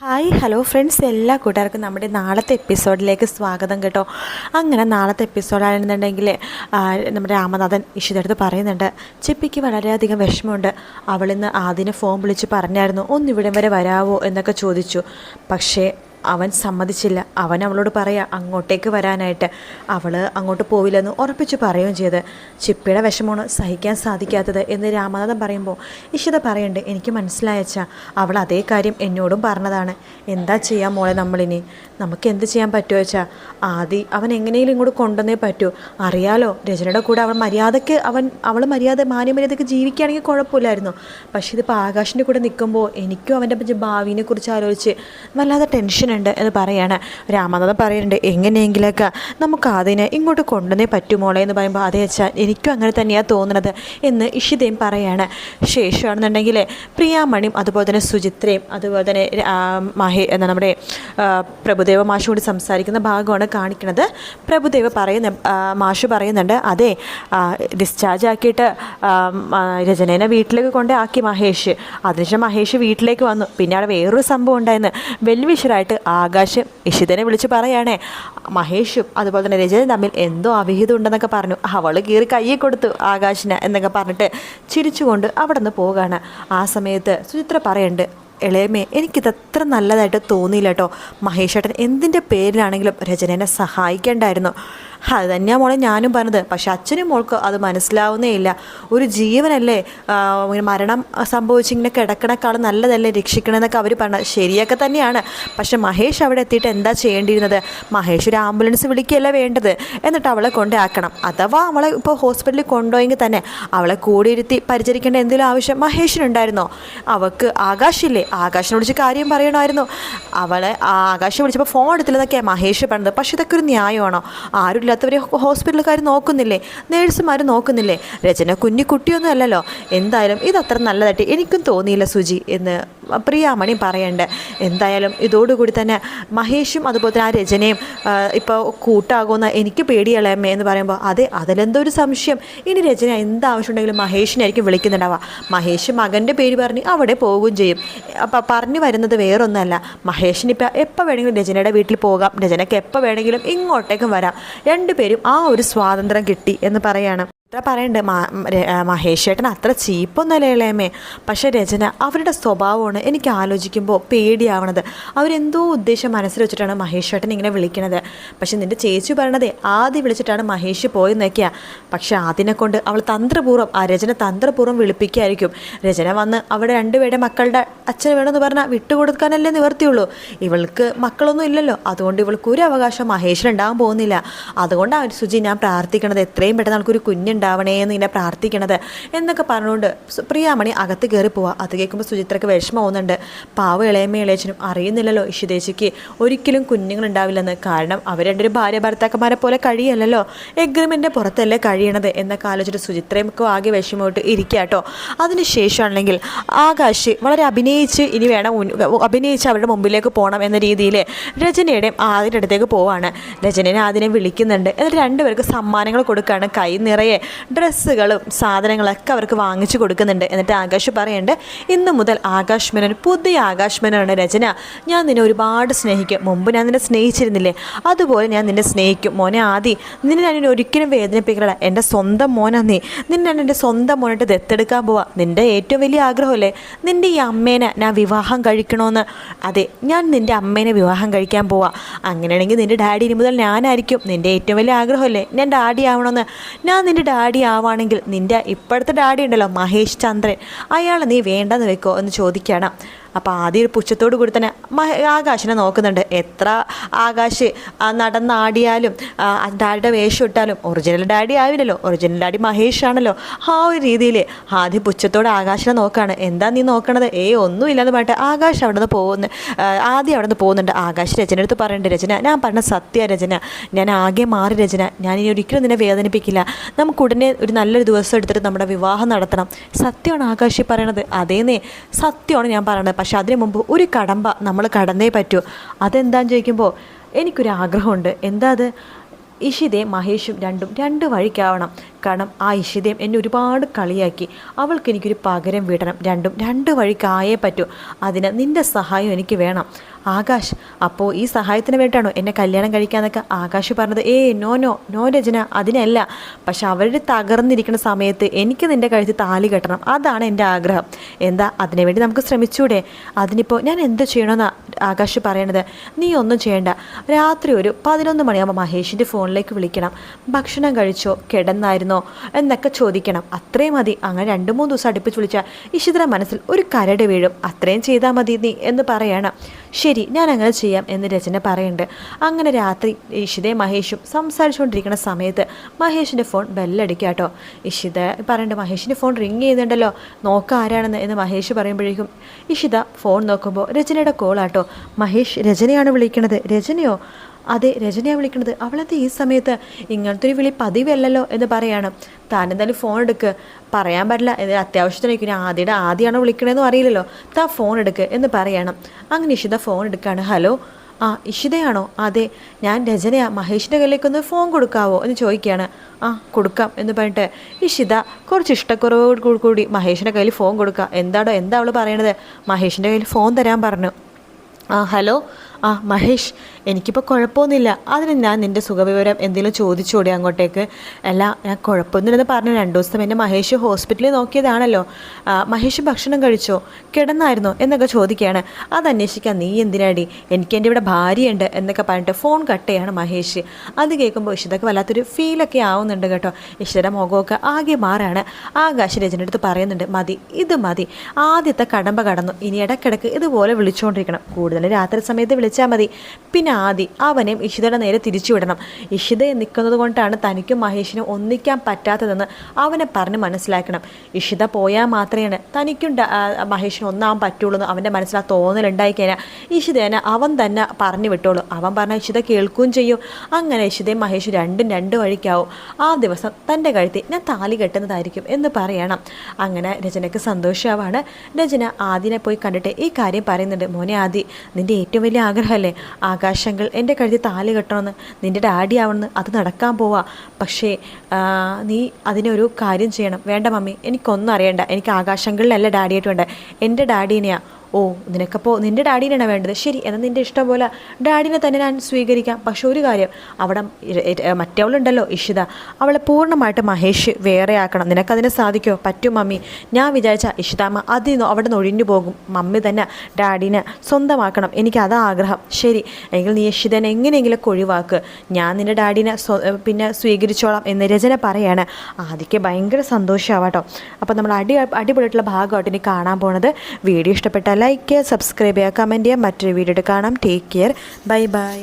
Hi hello friends എല്ലാ കൂട്ടുകാർക്കും നമ്മുടെ നാളത്തെ എപ്പിസോഡിലേക്ക് സ്വാഗതം കേട്ടോ. അങ്ങനെ നാളത്തെ എപ്പിസോഡാണെന്നുണ്ടെങ്കിൽ നമ്മുടെ രാമനാഥൻ ഇഷിതടുത്ത് പറയുന്നുണ്ട് ചിപ്പിക്ക് വളരെയധികം വിഷമമുണ്ട്. അവളിന്ന് ആദ്യം ഫോൺ വിളിച്ച് പറഞ്ഞായിരുന്നു ഒന്നിവിടം വരെ വരാവോ? എന്നൊക്കെ ചോദിച്ചു. പക്ഷേ അവൻ സമ്മതിച്ചില്ല. അവൻ അവളോട് പറയാ അങ്ങോട്ടേക്ക് വരാനായിട്ട്. അവൾ അങ്ങോട്ട് പോവില്ലെന്ന് ഉറപ്പിച്ച് പറയുകയും ചെയ്ത്. ചിപ്പിയുടെ വിഷമമാണ് സഹിക്കാൻ സാധിക്കാത്തത് എന്ന് രാമനാഥൻ പറയുമ്പോൾ ഇഷിത പറയണ്ട് എനിക്ക് മനസ്സിലായച്ച അവൾ അതേ കാര്യം എന്നോടും പറഞ്ഞതാണ്. എന്താ ചെയ്യാൻ മോളെ നമ്മളിനി? നമുക്ക് എന്ത് ചെയ്യാൻ പറ്റുമോ വെച്ചാൽ ആദ്യം അവൻ എങ്ങനെയും ഇങ്ങോട്ട് കൊണ്ടുവന്നേ പറ്റൂ. അറിയാലോ രചനയുടെ കൂടെ അവൾ മര്യാദയ്ക്ക് അവൻ അവൾ മര്യാദ മാന്യമര്യാദയ്ക്ക് ജീവിക്കുകയാണെങ്കിൽ കുഴപ്പമില്ലായിരുന്നു. പക്ഷേ ഇതിപ്പോൾ ആകാശിന്റെ കൂടെ നിൽക്കുമ്പോൾ എനിക്കും അവന്റെ കുറിച്ച് ആലോചിച്ച് വല്ലാതെ ടെൻഷൻ ഉണ്ട് എന്ന് പറയാണ്. രാമനാഥൻ പറയുന്നുണ്ട് എങ്ങനെയെങ്കിലൊക്കെ നമുക്ക് അതിനെ ഇങ്ങോട്ട് കൊണ്ടുവന്നേ പറ്റുമോളെ? എന്ന് പറയുമ്പോൾ അതേ വെച്ചാൽ എനിക്കും അങ്ങനെ തന്നെയാണ് തോന്നുന്നത് എന്ന് ഇഷിതയും പറയാണ്. ശേഷമാണെന്നുണ്ടെങ്കിൽ പ്രിയാമണിയും അതുപോലെ തന്നെ സുചിത്രയും അതുപോലെ തന്നെ മഹേ എന്ന നമ്മുടെ പ്രഭുദേവ മാഷോട് സംസാരിക്കുന്ന ഭാഗമാണ് കാണിക്കുന്നത് പ്രഭുദേവ പറയുന്ന മാഷു പറയുന്നുണ്ട് അതെ ഡിസ്ചാർജ് ആക്കിയിട്ട് രചനേനെ വീട്ടിലേക്ക് കൊണ്ടേ ആക്കി മഹേഷ്. അതിനുശേഷം മഹേഷ് വീട്ടിലേക്ക് വന്നു. പിന്നെ അവിടെ വേറൊരു സംഭവം ഉണ്ടായിരുന്നു. വെൽവിഷറായിട്ട് ആകാശ് ഇഷിതനെ വിളിച്ച് പറയാണേ മഹേഷും അതുപോലെ തന്നെ രജനും തമ്മിൽ എന്തോ അവിഹിതം ഉണ്ടെന്നൊക്കെ പറഞ്ഞു. അവൾ കീറി കയ്യെ കൊടുത്തു ആകാശിന് എന്നൊക്കെ പറഞ്ഞിട്ട് ചിരിച്ചുകൊണ്ട് അവിടെ നിന്ന് പോവുകയാണ് ആ സമയത്ത് സുചിത്ര പറയുന്നുണ്ട് ഇളയമേ എനിക്കിത് അത്ര നല്ലതായിട്ട് തോന്നിയില്ല കേട്ടോ മഹേഷേട്ടൻ എന്തിന്റെ പേരിലാണെങ്കിലും രചനേനെ സഹായിക്കേണ്ടായിരുന്നു. അത് തന്നെയാണ് മോളെ ഞാനും പറഞ്ഞത്. പക്ഷെ അച്ഛനും മോൾക്ക് അത് മനസ്സിലാവുന്നേ ഇല്ല. ഒരു ജീവനല്ലേ മരണം സംഭവിച്ചിങ്ങനെ കിടക്കണേക്കാളും നല്ലതല്ലേ രക്ഷിക്കണമെന്നൊക്കെ അവർ പറഞ്ഞത് ശരിയൊക്കെ തന്നെയാണ്. പക്ഷെ മഹേഷ് അവിടെ എത്തിയിട്ട് എന്താ ചെയ്യേണ്ടിയിരുന്നത്? മഹേഷ് ഒരു ആംബുലൻസ് വിളിക്കുകയല്ല വേണ്ടത്? എന്നിട്ട് അവളെ കൊണ്ടാക്കണം അഥവാ അവളെ ഇപ്പോൾ ഹോസ്പിറ്റലിൽ കൊണ്ടുപോയെങ്കിൽ തന്നെ അവളെ കൂടിയിരുത്തി പരിചരിക്കേണ്ട എന്തെങ്കിലും ആവശ്യം മഹേഷിനുണ്ടായിരുന്നോ? അവൾക്ക് ആകാശില്ലേ? ആകാശിനെ വിളിച്ച് കാര്യം പറയണമായിരുന്നു. അവളെ ആകാശം വിളിച്ചപ്പോൾ ഫോൺ എടുത്തില്ലെന്നൊക്കെയാണ് മഹേഷ് പറഞ്ഞത്. പക്ഷേ ഇതൊക്കെ ഒരു ന്യായമാണോ? ആരും ഇല്ലാത്തവരെ ഹോസ്പിറ്റലുകാർ നോക്കുന്നില്ലേ? നേഴ്സുമാർ നോക്കുന്നില്ലേ? രചന കുഞ്ഞു കുട്ടിയൊന്നും അല്ലല്ലോ എന്തായാലും ഇതത്ര നല്ലതായിട്ട് എനിക്കും തോന്നിയില്ല സുജി എന്ന് പ്രിയാമണി പറയണ്ട്. എന്തായാലും ഇതോടുകൂടി തന്നെ മഹേഷും അതുപോലെ തന്നെ ആ രചനയും ഇപ്പോൾ കൂട്ടാകുമെന്ന് എനിക്ക് പേടിയളയമ്മേ എന്ന് പറയുമ്പോൾ അതെ അതിലെന്തോ ഒരു സംശയം. ഇനി രചന എന്താവശ്യമുണ്ടെങ്കിലും മഹേഷിനായിരിക്കും വിളിക്കുന്നുണ്ടാവുക. മഹേഷ് മകന്റെ പേര് പറഞ്ഞ് അവിടെ പോവുകയും ചെയ്യും. അപ്പം പറഞ്ഞു വരുന്നത് വേറൊന്നല്ല. മഹേഷിനിപ്പോൾ എപ്പോൾ വേണമെങ്കിലും രചനയുടെ വീട്ടിൽ പോകാം. രചനയ്ക്ക് എപ്പോൾ വേണമെങ്കിലും ഇങ്ങോട്ടേക്കും വരാം. രണ്ടുപേരും ആ ഒരു സ്വാതന്ത്ര്യം കിട്ടി എന്ന് പറയാണ്. ഇത്ര പറയണ്ട് മഹേഷ് ചേട്ടൻ അത്ര ചീപ്പൊന്നല്ല ഇളയമേ പക്ഷേ രചന അവരുടെ സ്വഭാവമാണ് എനിക്ക് ആലോചിക്കുമ്പോൾ പേടിയാവണത്. അവരെന്തോ ഉദ്ദേശം മനസ്സിൽ വെച്ചിട്ടാണ് മഹേഷ് ചേട്ടൻ ഇങ്ങനെ വിളിക്കണത്. പക്ഷെ നിന്റെ ചേച്ചി പറയണതേ ആദ്യം വിളിച്ചിട്ടാണ് മഹേഷ് പോയെന്നൊക്കെയാ പക്ഷേ അതിനെക്കൊണ്ട് അവൾ തന്ത്രപൂർവം ആ രചന തന്ത്രപൂർവം വിളിപ്പിക്കായിരിക്കും. രചന വന്ന് അവിടെ രണ്ടുപേരുടെ മക്കളുടെ അച്ഛന് വേണമെന്ന് പറഞ്ഞാൽ വിട്ടുകൊടുക്കാനല്ലേ നിവർത്തിയുള്ളൂ. ഇവൾക്ക് മക്കളൊന്നും ഇല്ലല്ലോ. അതുകൊണ്ട് ഇവൾക്ക് ഒരു അവകാശം മഹേഷിനുണ്ടാകാൻ പോകുന്നില്ല. അതുകൊണ്ടാണ് സുജി ഞാൻ പ്രാർത്ഥിക്കണത്. എത്രയും പെട്ടെന്ന് ആൾക്കൊരു കുഞ്ഞുണ്ടാവണേ എന്ന് ഇങ്ങനെ പ്രാർത്ഥിക്കണത് എന്നൊക്കെ പറഞ്ഞുകൊണ്ട് പ്രിയാമണി അകത്ത് കയറി പോവാ. അത് കേൾക്കുമ്പോൾ സുചിത്രക്ക് വിഷമം പോകുന്നുണ്ട് പാവ ഇളയമ്മ ഇളയച്ചനും അറിയുന്നില്ലല്ലോ ഇഷിതേച്ചിക്ക് ഒരിക്കലും കുഞ്ഞുങ്ങളുണ്ടാവില്ലെന്ന്. കാരണം അവർ രണ്ടൊരു ഭാര്യ ഭർത്താക്കന്മാരെ പോലെ കഴിയല്ലല്ലോ. എഗ്രിമെന്റെ പുറത്തല്ലേ കഴിയണത് എന്നൊക്കെ ആലോചിച്ചിട്ട് സുചിത്രയ്ക്കും ആകെ വിഷമമായിട്ട് ഇരിക്കുക കേട്ടോ അതിനുശേഷമാണെങ്കിൽ ആകാശ് വളരെ അഭിനയിച്ച് ഇനി വേണം അഭിനയിച്ച് അവരുടെ മുമ്പിലേക്ക് പോകണം എന്ന രീതിയിൽ രചനയുടെയും ആദ്യത്തെ അടുത്തേക്ക് പോവാണ്. രചനയെ ആദ്യം വിളിക്കുന്നുണ്ട്. എന്നിട്ട് രണ്ടുപേർക്ക് സമ്മാനങ്ങൾ കൊടുക്കുകയാണ് കൈ നിറയെ. ഡ്രസ്സുകളും സാധനങ്ങളൊക്കെ അവർക്ക് വാങ്ങിച്ചു കൊടുക്കുന്നുണ്ട്. എന്നിട്ട് ആകാശ് പറയുന്നുണ്ട് ഇന്ന് മുതൽ ആകാശ് മേനോൻ പുതിയ ആകാശ് മേനോനാണ് രചന. ഞാൻ നിന്നെ ഒരുപാട് സ്നേഹിക്കും. മുമ്പ് ഞാൻ നിന്നെ സ്നേഹിച്ചിരുന്നില്ലേ? അതുപോലെ ഞാൻ നിന്നെ സ്നേഹിക്കും. മോനെ ആദി നിന്നെ ഞാൻ ഒരിക്കലും വേദനിപ്പിക്കല എന്റെ സ്വന്തം മോനാ നീ. നിന്നെ ഞാൻ എന്റെ സ്വന്തം മോനായിട്ട് ദത്തെടുക്കാൻ പോവാ. നിന്റെ ഏറ്റവും വലിയ ആഗ്രഹമല്ലേ? നിന്റെ ഈ അമ്മേനെ ഞാൻ വിവാഹം കഴിക്കണമെന്ന് അതെ ഞാൻ നിന്റെ അമ്മേനെ വിവാഹം കഴിക്കാൻ പോവാ. അങ്ങനെയാണെങ്കിൽ നിന്റെ ഡാഡി ഇനി മുതൽ ഞാനായിരിക്കും. നിന്റെ ഏറ്റവും വലിയ ആഗ്രഹമല്ലേ? ഞാൻ ഡാഡി ആവണമെന്ന് ഞാൻ നിന്റെ ഡാഡി ആവാണെങ്കിൽ നിന്റെ ഇപ്പോഴത്തെ ഡാഡി ഉണ്ടല്ലോ മഹേഷ് ചന്ദ്രൻ. അയാൾ നീ വേണ്ടെന്ന് വെക്കോ എന്ന് ചോദിക്കണം. അപ്പോൾ ആദ്യം ഒരു പുച്ഛത്തോട് കൂടി തന്നെ ആകാശിനെ നോക്കുന്നുണ്ട്. എത്ര ആകാശ് നടന്നാടിയാലും ഡാഡിയുടെ വേഷം ഇട്ടാലും ഒറിജിനൽ ഡാഡി ആവില്ലല്ലോ. ഒറിജിനൽ ഡാഡി മഹേഷ് ആണല്ലോ. ആ ഒരു രീതിയിൽ ആദ്യം പുച്ഛത്തോട് ആകാശിനെ നോക്കുകയാണ് എന്താ നീ നോക്കണത്? ഏ ഒന്നും ഇല്ലാന്ന് പറഞ്ഞിട്ട് ആകാശ് അവിടെ നിന്ന് പോകുന്നു ആദ്യം അവിടെ നിന്ന് പോകുന്നുണ്ട്. ആകാശ് രചന അടുത്ത് പറയേണ്ട രചന ഞാൻ പറഞ്ഞ സത്യ രചന. ഞാൻ ആകെ മാറി രചന. ഞാൻ ഇനി ഒരിക്കലും നിന്നെ വേദനിപ്പിക്കില്ല. നമുക്ക് ഉടനെ ഒരു നല്ലൊരു ദിവസം എടുത്തിട്ട് നമ്മുടെ വിവാഹം നടത്തണം. സത്യമാണ് ആകാശി പറയണത്. അതേന്നേ സത്യമാണ് ഞാൻ പറയണത്. പക്ഷെ അതിനു മുമ്പ് ഒരു കടമ്പ നമ്മൾ കടന്നേ പറ്റൂ. അതെന്താന്ന് ചോദിക്കുമ്പോൾ എനിക്കൊരു ആഗ്രഹമുണ്ട് എന്താ അത്? ഇഷിതയും മഹേഷും രണ്ടും രണ്ട് വഴിക്കാവണം. കാരണം ആ ഇഷിതയും എന്നെ ഒരുപാട് കളിയാക്കി. അവൾക്ക് എനിക്കൊരു പകരം വിടണം. രണ്ടും രണ്ട് വഴിക്കായേ പറ്റൂ. അതിന് നിന്റെ സഹായം എനിക്ക് വേണം. ആകാശ് അപ്പോൾ ഈ സഹായത്തിന് വേണ്ടിയിട്ടാണോ എന്നെ കല്യാണം കഴിക്കാന്നൊക്കെ ആകാശ് പറഞ്ഞത്? ഏ നോ നോ നോ രചന അതിനല്ല. പക്ഷെ അവരുടെ തകർന്നിരിക്കുന്ന സമയത്ത് എനിക്ക് നിന്റെ കഴുത്തിൽ താലി കെട്ടണം. അതാണ് എന്റെ ആഗ്രഹം. എന്താ അതിനുവേണ്ടി നമുക്ക് ശ്രമിച്ചൂടെ? അതിനിപ്പോൾ ഞാൻ എന്ത് ചെയ്യണമെന്നാണ് ആകാശ് പറയണത്? നീ ഒന്നും ചെയ്യണ്ട. രാത്രി ഒരു പതിനൊന്ന് മണിയാകുമ്പോൾ മഹേഷിന്റെ ഫോണിലേക്ക് വിളിക്കണം. ഭക്ഷണം കഴിച്ചോ? കിടന്നായിരുന്നോ? എന്നൊക്കെ ചോദിക്കണം. അത്രയും മതി. അങ്ങനെ രണ്ട് മൂന്ന് ദിവസം അടുപ്പിച്ച് വിളിച്ചാൽ ഇഷിതര മനസ്സിൽ ഒരു കരട് വീഴും. അത്രയും ചെയ്താൽ മതി നീ എന്ന് പറയണം. ശരി. ഞാൻ അങ്ങനെ ചെയ്യാം എന്ന് രചന പറയുന്നുണ്ട്. അങ്ങനെ രാത്രി ഇഷിതയും മഹേഷും സംസാരിച്ചുകൊണ്ടിരിക്കുന്ന സമയത്ത് മഹേഷിന്റെ ഫോൺ ബെല്ലടിക്കാട്ടോ ഇഷിത പറയണ്ട മഹേഷിന്റെ ഫോൺ റിങ് ചെയ്യുന്നുണ്ടല്ലോ നോക്കാം ആരാണെന്ന് എന്ന് മഹേഷ് പറയുമ്പോഴേക്കും ഇഷിത ഫോൺ നോക്കുമ്പോൾ രചനയുടെ കോളാട്ടോ മഹേഷ് രചനയാണ് വിളിക്കണത് രചനയോ? അതെ രചനയാണ് വിളിക്കുന്നത് അവളെന്താ ഈ സമയത്ത് ഇങ്ങനത്തെ ഒരു വിളി പതിവല്ലല്ലോ എന്ന് പറയാണ്. താൻ എന്തായാലും ഫോൺ എടുക്ക്. പറയാൻ പറ്റില്ല. ഇത് അത്യാവശ്യത്തിനേക്കും ആദ്യയുടെ ആദ്യമാണോ വിളിക്കണതെന്ന് അറിയില്ലല്ലോ. താ ഫോൺ എടുക്ക് എന്ന് പറയണം. അങ്ങനെ ഇഷിത ഫോൺ എടുക്കുകയാണ് ഹലോ? ആ ഇഷിതയാണോ? അതെ ഞാൻ രചനയാ മഹേഷിന്റെ കയ്യിലേക്കൊന്ന് ഫോൺ കൊടുക്കാവോ എന്ന് ചോദിക്കുകയാണ്. ആ കൊടുക്കാം എന്ന് പറഞ്ഞിട്ട് ഇഷിത കുറച്ച് ഇഷ്ടക്കുറവോട് കൂടി കൂടി മഹേഷിന്റെ കയ്യിൽ ഫോൺ കൊടുക്കുക. എന്താടോ എന്താ അവൾ പറയണത്? മഹേഷിന്റെ കയ്യിൽ ഫോൺ തരാൻ പറഞ്ഞു. ആ ഹലോ? ആ മഹേഷ് എനിക്കിപ്പോൾ കുഴപ്പമൊന്നുമില്ല അതിന് ഞാൻ നിന്റെ സുഖവിവരം എന്തെങ്കിലും ചോദിച്ചോടി അങ്ങോട്ടേക്ക്? അല്ല ഞാൻ കുഴപ്പമൊന്നുമില്ലെന്ന് പറഞ്ഞു രണ്ട് ദിവസം എന്നെ മഹേഷ് ഹോസ്പിറ്റലിൽ നോക്കിയതാണല്ലോ. മഹേഷ് ഭക്ഷണം കഴിച്ചോ? കിടന്നായിരുന്നോ? എന്നൊക്കെ ചോദിക്കുകയാണ്. അത് അന്വേഷിക്കാൻ നീ എന്തിനാടി? എനിക്ക് എന്റെ ഇവിടെ ഭാര്യയുണ്ട് എന്നൊക്കെ പറഞ്ഞിട്ട് ഫോൺ കട്ട് ചെയ്യാണ് മഹേഷ്. അത് കേൾക്കുമ്പോൾ ഇഷിതക്ക് വല്ലാത്തൊരു ഫീലൊക്കെ ആവുന്നുണ്ട് കേട്ടോ. ഇഷിതയുടെ മുഖമൊക്കെ ആകെ മാറാണ്. ആകാശ് രചനടുത്ത് പറയുന്നുണ്ട് മതി ഇത് മതി. ആദ്യത്തെ കടമ്പ കടന്നു. ഇനി ഇടയ്ക്കിടയ്ക്ക് ഇതുപോലെ വിളിച്ചുകൊണ്ടിരിക്കണം കൂടുതൽ രാത്രി സമയത്ത് വിളിച്ചാൽ മതി. പിന്നെ ആദി അവനെയും ഇഷിതയുടെ നേരെ തിരിച്ചുവിടണം ഇഷിതയെ ഇഷിത നിൽക്കുന്നത് കൊണ്ടാണ് തനിക്കും മഹേഷിനും ഒന്നിക്കാൻ പറ്റാത്തതെന്ന് അവനെ പറഞ്ഞ് മനസ്സിലാക്കണം. ഇഷിത പോയാൽ മാത്രമേ തനിക്കും മഹേഷിനും ഒന്നാവാൻ പറ്റുള്ളൂ എന്ന് അവന്റെ മനസ്സിൽ ആ തോന്നലുണ്ടായി കഴിഞ്ഞാൽ ഇഷിതേനെ അവൻ തന്നെ പറഞ്ഞു വിട്ടോളൂ. അവൻ പറഞ്ഞ ഇഷിത കേൾക്കുകയും ചെയ്യും. അങ്ങനെ ഇഷിതയും മഹേഷും രണ്ടും രണ്ട് വഴിക്കാവും. ആ ദിവസം തന്റെ കഴുത്തി ഞാൻ താലി കെട്ടുന്നതായിരിക്കും എന്ന് പറയണം. അങ്ങനെ രചനയ്ക്ക് സന്തോഷമാവാണ് രചന ആദിനെ പോയി കണ്ടിട്ട് ഈ കാര്യം പറയുന്നുണ്ട്. മോനെ ആദി നിന്റെ ഏറ്റവും വലിയ ആഗ്രഹമല്ലേ? ആകാശങ്ങൾ എന്റെ കഴുതി താലി കെട്ടണമെന്ന് നിന്റെ ഡാഡി ആവണമെന്ന് അത് നടക്കാൻ പോവാ. പക്ഷേ നീ അതിനൊരു കാര്യം ചെയ്യണം. വേണ്ട മമ്മി എനിക്കൊന്നും അറിയണ്ട. എനിക്ക് ആകാശങ്ങളിലല്ല ഡാഡിയായിട്ട് വേണ്ട എന്റെ ഡാഡീനെയാ ഓ നിനക്കപ്പോൾ നിന്റെ ഡാഡീനാണ് വേണ്ടത്? ശരി എന്നാൽ നിന്റെ ഇഷ്ടം പോലെ ഡാഡിനെ തന്നെ ഞാൻ സ്വീകരിക്കാം. പക്ഷെ ഒരു കാര്യം അവിടെ മറ്റവളുണ്ടല്ലോ ഇഷിത. അവളെ പൂർണമായിട്ട് മഹേഷ് വേറെ ആക്കണം. നിനക്കതിനെ സാധിക്കുമോ പറ്റും മമ്മി. ഞാൻ വിചാരിച്ച ഇഷിതാമ്മ അതിൽ നിന്ന് അവിടെ നിന്ന് ഒഴിഞ്ഞു പോകും. മമ്മി തന്നെ ഡാഡിനെ സ്വന്തമാക്കണം. എനിക്ക് അതാ ആഗ്രഹം. ശരി എങ്കിൽ നീ ഇഷിതനെ എങ്ങനെയെങ്കിലുമൊക്കെ ഒഴിവാക്ക്. ഞാൻ നിന്റെ ഡാഡിനെ പിന്നെ സ്വീകരിച്ചോളാം എന്ന് രചന പറയാണ്. ആദ്യക്ക് ഭയങ്കര സന്തോഷമാവാട്ടോ അപ്പോൾ നമ്മൾ അടി അടിപൊളിയായിട്ടുള്ള ഭാഗമായിട്ട് ഇനി കാണാൻ പോണത്. വീഡിയോ ഇഷ്ടപ്പെട്ടാൽ ലൈക്ക് ചെയ്യുക സബ്സ്ക്രൈബ് ചെയ്യുക കമന്റ് ചെയ്യുക. മറ്റൊരു വീഡിയോ കാണാം. Take care bye bye